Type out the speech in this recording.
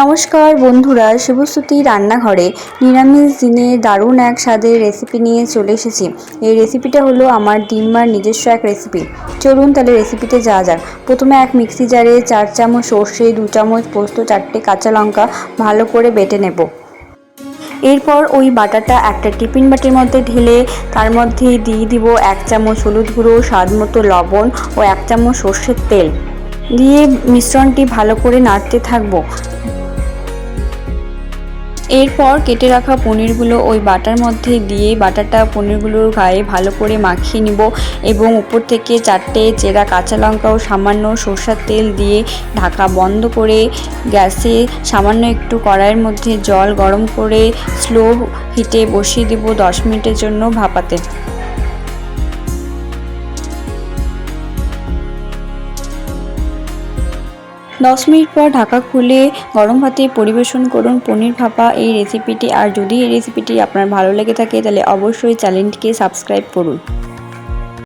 নমস্কার বন্ধুরা, শুভশ্রুতি রান্নাঘরে। নিরামিষ দিনে দারুণ এক স্বাদের রেসিপি নিয়ে চলে এসেছি। এই রেসিপিটা হলো আমার ডিম্মার নিজস্ব এক রেসিপি চলুন তাহলে রেসিপিতে যাওয়া যাক। প্রথমে এক মিক্সি জারে চার চামচ সর্ষে, দু চামচ পোস্ত, চারটে কাঁচা লঙ্কা ভালো করে বেটে নেব। এরপর ওই বাটাটা একটা টিফিন বাটির মধ্যে ঢেলে তার মধ্যে দিয়ে দিব এক চামচ হলুদ গুঁড়ো, স্বাদ মতো লবণ ও এক চামচ সর্ষের তেল। দিয়ে মিশ্রণটি ভালো করে নাড়তে থাকব। এরপর কেটে রাখা পনিরগুলো ওই বাটার মধ্যে দিয়ে বাটারটা পনিরগুলোর গায়ে ভালো করে মাখিয়ে নিব এবং উপর থেকে চারটে চেরা কাঁচা লঙ্কা ও সামান্য সর্ষার তেল দিয়ে ঢাকা বন্ধ করে গ্যাসে সামান্য একটু কড়াইয়ের মধ্যে জল গরম করে স্লো হিটে বসিয়ে দেব দশ মিনিটের জন্য ভাপাতে। দশ মিনিট পর ঢাকা খুলে গরম ভাতে পরিবেশন করুন পনির ভাপা। এই রেসিপিটি আর যদি এই রেসিপিটি আপনার ভালো লেগে থাকে, তাহলে অবশ্যই চ্যানেলটিকে সাবস্ক্রাইব করুন।